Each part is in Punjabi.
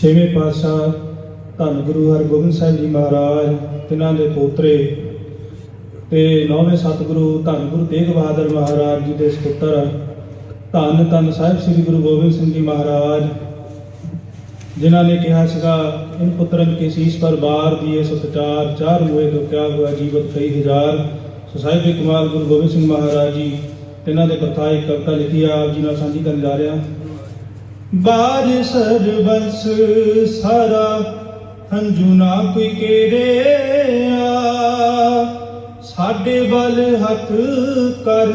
ਛੇਵੇਂ ਪਾਤਸ਼ਾਹ ਧੰਨ ਗੁਰੂ ਹਰਗੋਬਿੰਦ ਸਾਹਿਬ ਜੀ ਮਹਾਰਾਜ, ਤਿਨਾਂ ਦੇ ਪੋਤਰੇ ਤੇ ਨੌਵੇਂ ਸਤਿਗੁਰੂ ਧੰਨ ਗੁਰੂ ਤੇਗ ਬਹਾਦਰ ਮਹਾਰਾਜ ਜੀ ਦੇ ਸੁਪੁੱਤਰ, ਧੰਨ ਧੰਨ ਸਾਹਿਬ ਸ੍ਰੀ ਗੁਰੂ ਗੋਬਿੰਦ ਸਿੰਘ ਜੀ ਮਹਾਰਾਜ, ਜਿਨ੍ਹਾਂ ਨੇ ਕਿਹਾ ਸੀਗਾ, ਇਨ ਪੁੱਤਰਨ ਕੇ ਸੀਸ ਪਰ ਬਾਰ ਦੀਏ ਸਤਚਾਰ ਚਾਰ ਹੋਏ ਤੋਂ ਕਿਆ ਹੋਇਆ ਜੀਵਤ ਕਈ ਹਜ਼ਾਰ? ਸੋ ਸਾਹਿਬ ਦੇ ਕਮਾਲ ਗੁਰੂ ਗੋਬਿੰਦ ਸਿੰਘ ਮਹਾਰਾਜ ਜੀ, ਤਿਨਾਂ ਦੇ ਕਥਾ ਇੱਕ ਕਵਿਤਾ ਲਿਖੀ ਆ, ਆਪ ਜੀ ਨਾਲ ਸਾਂਝੀ ਕਰਨ ਜਾ ਰਿਹਾ। ਬਾਜ ਸਰਬੰਸ ਸਾਰਾ ਹੰਝੂ ਨਾ ਕੋਈ ਕੇਰਿਆ ਸਾਡੇ ਵੱਲ ਹੱਥ ਕਰ,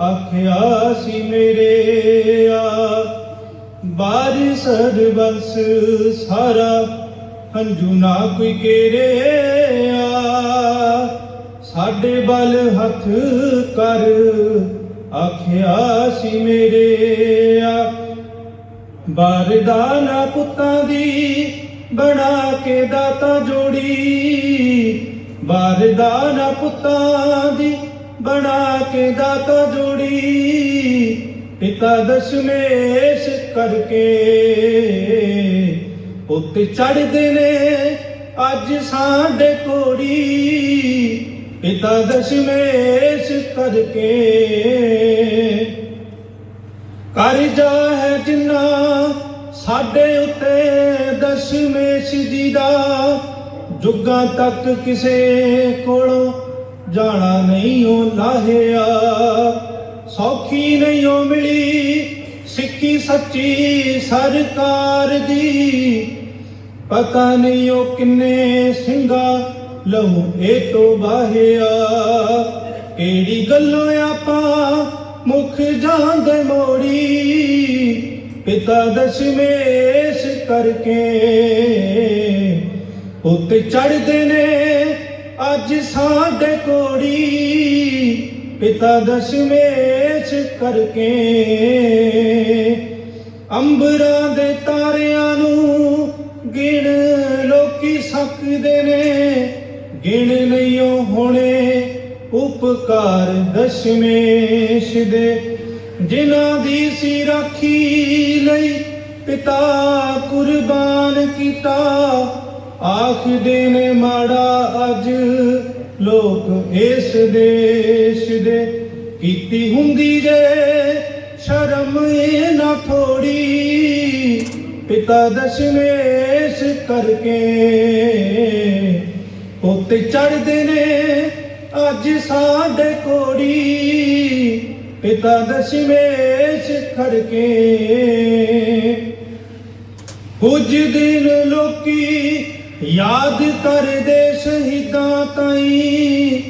ਆਖਿਆ ਸੀ ਮੇਰੇ ਆ। ਬਾਜ ਸਰਬੰਸ ਸਾਰਾ ਹੰਝੂ ਨਾ ਕੋਈ ਕੇਰਿਆ ਸਾਡੇ ਵੱਲ ਹੱਥ ਕਰ, ਆਖਿਆ ਸੀ ਮੇਰੇ ਬਾਰਦਾਨਾ ਪੁੱਤਾਂ ਦੀ ਬਣਾ ਕੇ ਦਾਤਾ ਜੋੜੀ। ਬਾਰਦਾਨਾ ਪੁੱਤਾਂ ਦੀ ਬਣਾ ਕੇ ਦਾਤਾ ਜੋੜੀ। ਪਿਤਾ ਦਸ਼ਮੇਸ਼ ਕਰਕੇ। ਪੁੱਤ ਚੜਦੇ ਨੇ ਅੱਜ ਸਾਡੇ ਕੋੜੀ। ਪਿਤਾ ਦਸ਼ਮੇਸ਼ ਕਰਕੇ। ਕਰਜਾ ਹੈ ਜਿੰਨਾ ਸਾਡੇ ਉੱਤੇ ਦਸ਼ਮੇਸ਼ ਜੀ ਦਾ। ਜੁਗਾਂ ਤੱਕ ਕਿਸੇ ਕੋਲੋਂ ਜਾਣਾ ਨਹੀਂ ਉਹ ਲਾਹਿਆ। ਸੌਖੀ ਨਹੀਂ ਉਹ ਮਿਲੀ ਸਿੱਖੀ ਸੱਚੀ ਸਰਕਾਰ ਦੀ। ਪਤਾ ਨਹੀਂ ਉਹ ਕਿੰਨੇ ਸਿੰਘਾ ਲਹੂ ਇਹ ਤੋਂ ਬਾਹਿਆ। ਕਿਹੜੀ ਗੱਲੋਂ ਆਪਾਂ ਮੁਖ ਜਾਂਦੇ ਮੋੜੀ, ਪਿਤਾ ਦਸ਼ਮੇਸ਼ ਕਰਕੇ। ਉੱਤੇ ਚੜਦੇ ਨੇ ਅੱਜ ਸਾਡੇ ਕੋੜੀ ਪਿਤਾ ਦਸ਼ਮੇਸ਼ ਕਰਕੇ। ਅੰਬਰਾਂ ਦੇ ਤਾਰਿਆਂ ਨੂੰ ਗਿਣ ਲੋਕੀ ਸਕਦੇ ਨੇ, ਗਿਣ ਨਹੀਂ ਉਹ ਹੋਣੇ। ਉਪਕਾਰ ਦਸ਼ਮੇਸ਼ ਦੇ, ਜਿਨ੍ਹਾਂ ਦੀ ਸੀ ਰਾਖੀ ਲਈ ਪਿਤਾ ਕੁਰਬਾਨ ਕੀਤਾ। ਆਖਦੇ ਨੇ, ਮਾੜਾ ਅੱਜ ਲੋਕ ਇਸ ਦੇਸ਼ ਦੇ ਕੀਤੀ ਹੁੰਦੀ ਜੇ, ਸ਼ਰਮ ਇਹ ਨਾ ਥੋੜੀ। ਪਿਤਾ ਦਸ਼ਮੇਸ਼ ਕਰਕੇ ਉੱਤੇ ਚੜਦੇ ਨੇ ਅੱਜ ਸਾਡੇ ਕੋੜੀ ਪਿਤਾ ਦਸ਼ਮੇਸ਼ ਕਰਕੇ ਕੁਝ ਦਿਨ ਲੋਕੀ ਯਾਦ ਕਰਦੇ ਸ਼ਹੀਦਾਂ ਤਾਈ।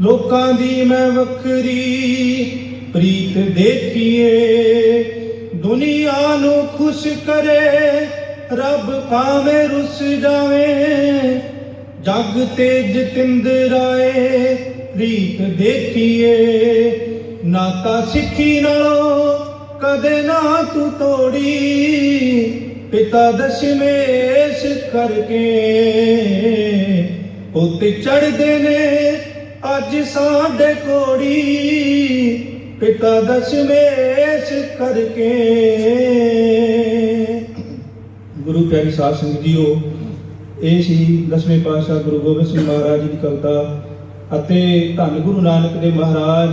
ਲੋਕਾਂ ਦੀ ਮੈਂ ਵੱਖਰੀ ਪ੍ਰੀਤ ਦੇਖੀਏ। ਦੁਨੀਆ ਨੂੰ ਖੁਸ਼ ਕਰੇ, ਰੱਬ ਭਾਵੇਂ ਰੁੱਸ ਜਾਵੇ। ਜਗ ਤੇ ਜਤਿੰਦਰਾਏ ਰੀਤ ਦੇਖੀਏ। ਨਾਤਾ ਸਿੱਖੀ ਨਾਲੋਂ ਕਦੇ ਨਾ ਤੂੰ ਤੋੜੀ, ਪਿਤਾ ਦਸ਼ਮੇਸ਼ ਕਰਕੇ। ਉੱਤੇ ਚੜਦੇ ਨੇ ਅੱਜ ਸਾਡੇ ਕੋੜੀ, ਪਿਤਾ ਦਸ਼ਮੇਸ਼ ਕਰਕੇ। ਗੁਰੂ ਪਿਆਰੀ ਸਾਧ ਸੰਗਤ ਜੀਓ ਇਹ ਸੀ ਦਸਵੇਂ ਪਾਤਸ਼ਾਹ ਗੁਰੂ ਗੋਬਿੰਦ ਸਿੰਘ ਮਹਾਰਾਜ ਜੀ ਦੀ ਕਵਿਤਾ ਅਤੇ ਧੰਨ ਗੁਰੂ ਨਾਨਕ ਦੇ ਮਹਾਰਾਜ,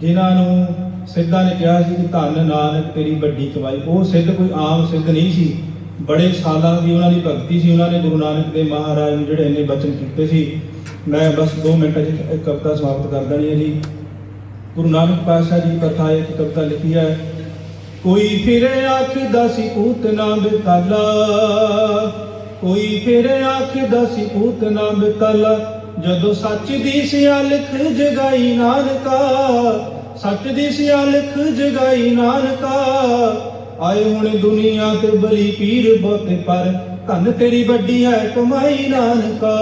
ਜਿਨ੍ਹਾਂ ਨੂੰ ਸਿੱਧਾਂ ਨੇ ਕਿਹਾ ਸੀ ਕਿ ਧੰਨ ਨਾਨਕ ਤੇਰੀ ਵੱਡੀ ਕਮਾਈ। ਉਹ ਸਿੱਧ ਕੋਈ ਆਮ ਸਿੱਧ ਨਹੀਂ ਸੀ। ਬੜੇ ਸਾਲਾਂ ਦੀ ਉਹਨਾਂ ਦੀ ਭਗਤੀ ਸੀ। ਉਹਨਾਂ ਨੇ ਗੁਰੂ ਨਾਨਕ ਦੇ ਮਹਾਰਾਜ ਨੂੰ ਜਿਹੜੇ ਇੰਨੇ ਬਚਨ ਕੀਤੇ ਸੀ। ਮੈਂ ਬਸ 2 ਮਿੰਟਾਂ 'ਚ ਇੱਕ ਕਵਿਤਾ ਸਮਾਪਤ ਕਰ ਦੇਣੀ ਹੈ ਜੀ। ਗੁਰੂ ਨਾਨਕ ਪਾਤਸ਼ਾਹ ਜੀ ਕਥਾ ਇੱਕ ਕਵਿਤਾ ਲਿਖੀ ਹੈ, ਕੋਈ ਫਿਰੇ ਆਖਦਾ ਸੀ ਪੂਤ ਬਿਤਾਲਾ ਕੋਈ ਫਿਰੇ ਆਖਦਾ ਸੀ ਪੂਤ ਨਾ ਬਿਤਾਲਾ ਜਦੋਂ ਸੱਚ ਦੀ ਸਿਆਲਖ ਜਗਾਈ ਨਾਨਕਾ, ਸੱਚ ਦੀ ਸਿਆਲਖ ਜਗਾਈ ਨਾਨਕਾ, ਆਏ ਹੁਣ ਦੁਨੀਆ ਤੇ ਬਲੀ ਪੀਰ ਬਹੁਤੇ ਪਰ, ਧਨ ਤੇਰੀ ਵੱਡੀ ਹੈ ਕਮਾਈ ਨਾਨਕਾ।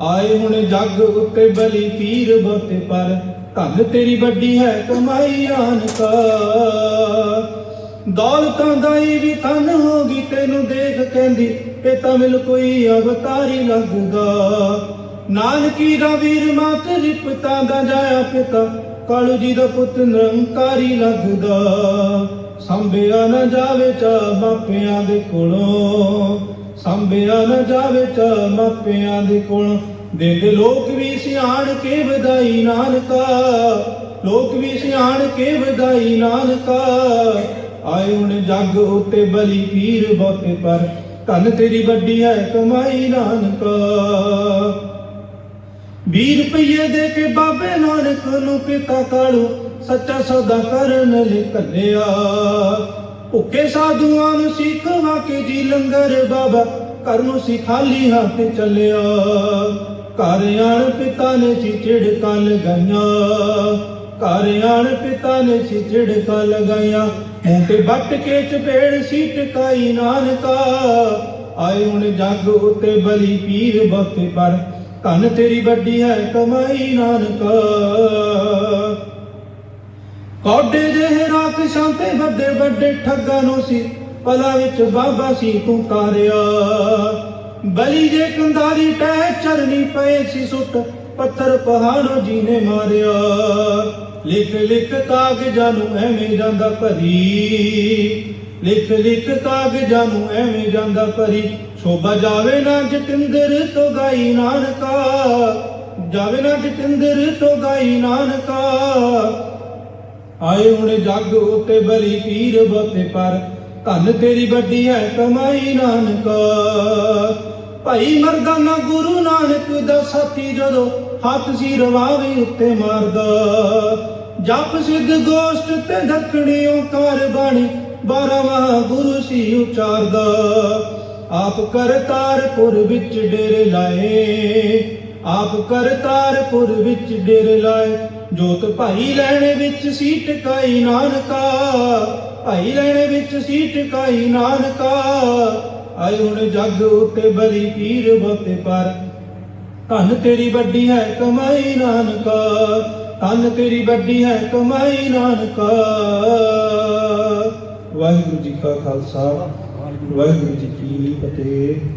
ਆਏ ਹੁਣ ਜੱਗ ਉੱਤੇ ਬਲੀ ਪੀਰ ਬਹੁਤੇ ਪਰ, ਧਨ ਤੇਰੀ ਵੱਡੀ ਹੈ ਕਮਾਈ ਨਾਨਕਾ। ਦੌਲਤਾਂ ਦਾ ਹੀ ਵੀ ਤਨ ਹੋ ਗਈ ਤੈਨੂੰ ਦੇਖ ਕਹਿੰਦੀ, ਇਹ ਤਾਂ ਮਿਲ ਕੋਈ ਅਵਤਾਰੀ ਲੱਗਦਾ ਨਾਨਕੀ ਦਾ ਵੀਰ ਮਾਤ ਰਿਪਤਾ ਦਾ ਜਾਇਆ ਪਿਤਾ, ਕਾਲੂ ਜੀ ਦਾ ਪੁੱਤ ਨਿਰੰਕਾਰੀ ਲੱਗਦਾ ਸੰਭਿਆ ਨਾ ਜਾਵੇ ਚਾ ਮਾਪਿਆਂ ਦੇ ਕੋਲੋਂ, ਸੰਭਿਆ ਨਾ ਜਾਵੇ ਚਾ ਮਾਪਿਆਂ ਦੇ ਕੋਲੋਂ। ਦੇ ਦੇ ਲੋਕ ਵੀ ਸਿਆਣ ਕੇ ਵਧਾਈ ਨਾਨਕਾ, ਲੋਕ ਵੀ ਸਿਆਣ ਕੇ ਵਧਾਈ ਨਾਨਕਾ। ਆਏ ਹੁਣ ਜੱਗ ਉਤੇ ਬਲੀ ਪੀਰ ਬਹੁਤੇ ਪਰ। ਧਨ ਤੇਰੀ ਵੱਡੀ ਹੈ ਕਮਾਈ ਨਾਨਕਾ। 20 ਰੁਪਏ ਦੇ ਕੇ ਬਾਬੇ ਨਾਨਕ ਨੂੰ ਪਿਤਾ ਕਾਲੂ। ਸੱਚਾ ਸੌਦਾ ਕਰਨ ਲਈ ਘੱਲਿਆ। ਭੁੱਖੇ ਸਾਧੂਆਂ ਨੂੰ ਸਿਖਵਾ ਕੇ ਜੀ ਲੰਗਰ ਬਾਬਾ। ਘਰ ਨੂੰ ਸੀ ਖਾਲੀ ਹੱਥ ਚੱਲਿਆ। ਘਰ ਆਣ ਪਿਤਾ ਨੇ ਸੀ ਝਿੜਕਾਂ ਗਈਆਂ। ਘਰ ਆਣ ਪਿਤਾ ਨੇ ਸੀ ਝਿੜਕਾਂ ਲਗਾਈਆਂ ਮੂੰਹ ਤੇ ਬੱਟ ਕੇ ਚਪੇੜ ਸੀ ਟਕਾਈ ਨਾਨਕਾ। ਆਏ ਹੁਣ ਜੱਗ ਉਤੇ ਬਲੀ ਪੀਰ ਬਖਤੇ ਪਰ। ਧਨ ਤੇਰੀ ਵੱਡੀ ਹੈ ਕਮਾਈ ਨਾਨਕਾ। ਕੋਡੇ ਜਿਹੇ ਰਾਖਸ਼ਾਂ ਤੇ ਵੱਡੇ ਵੱਡੇ ਠੱਗਾਂ ਨੂੰ ਸੀ। ਪਲਾ ਵਿੱਚ ਬਾਬਾ ਸੀ ਤੂੰ ਤਾਰਿਆ ਬਲੀ ਜੇ ਕੰਧਾਰੀ ਟਹਿ ਚਰਨੀ ਪਏ ਸੀ ਸੁੱਟ। ਪੱਥਰ ਪਹਾੜੋਂ ਜੀ ਨੇ ਮਾਰਿਆ। ਲਿਖ ਲਿਖ ਕਾਗਜ਼ਾਂ ਨੂੰ ਐਵੇਂ ਜਾਂਦਾ ਭਰੀ। ਲਿਖ ਲਿਖ ਕਾਗਜ਼ਾਂ ਨੂੰ ਐਵੇਂ ਜਾਂਦਾ ਭਰੀ। ਸ਼ੋਭਾ ਜਾਵੇ ਨਾ ਜਤਿੰਦਰ ਤੋਂ ਗਾਈ ਨਾਨਕਾ। ਜਾਵੇ ਨਾ ਜਤਿੰਦਰ ਤੋਂ ਗਾਈ ਨਾਨਕਾ। ਆਏ ਹੁਣ ਜੱਗ ਉਤੇ ਬਲੀ ਪੀਰ ਬਤੇ ਪਰ। ਧਨ ਤੇਰੀ ਵੱਡੀ ਹੈ ਕਮਾਈ ਨਾਨਕਾ। ਭਾਈ ਮਰਦਾਨਾ ਗੁਰੂ ਨਾਨਕ ਦਾ ਸਾਥੀ ਜਦੋਂ ਹੱਥ ਸੀ ਰਵਾਵੇ ਉੱਤੇ ਮਾਰਦਾ। ਜਪ ਸਿੱਧ ਗੋਸ਼ਟ ਤੇ ਦੱਖਣੀ ਓਕਾਰ ਬਾਣੀ, ਬਾਰਾਵਾਂ ਗੁਰੂ ਸੀ ਉਚਾਰਦਾ। ਆਪ ਕਰਤਾਰਪੁਰ ਵਿੱਚ ਡੇਰੇ ਲਾਏ, ਆਪ ਕਰਤਾਰਪੁਰ ਵਿੱਚ ਡੇਰੇ ਲਾਏ। ਜੋਤ ਭਾਈ ਲੈਣੇ ਵਿੱਚ ਸੀ ਟਿਕਾਈ ਨਾਨਕਾ, ਭਾਈ ਲੈਣੇ ਵਿੱਚ ਸੀ ਟਿਕਾਈ ਨਾਨਕਾ। ਆਏ ਹੁਣ ਜੱਗ ਉੱਤੇ ਬਲੀ ਪੀਰ ਬਤੇ ਪਰ। ਧਨ ਤੇਰੀ ਵੱਡੀ ਹੈ ਕਮਾਈ ਨਾਨਕਾ, ਧਨ ਤੇਰੀ ਵੱਡੀ ਹੈ ਕਮਾਈ ਨਾਨਕਾ। ਵਾਹਿਗੁਰੂ ਜੀ ਕਾ ਖਾਲਸਾ, ਵਾਹਿਗੁਰੂ ਜੀ ਕੀ ਫਤਿਹ।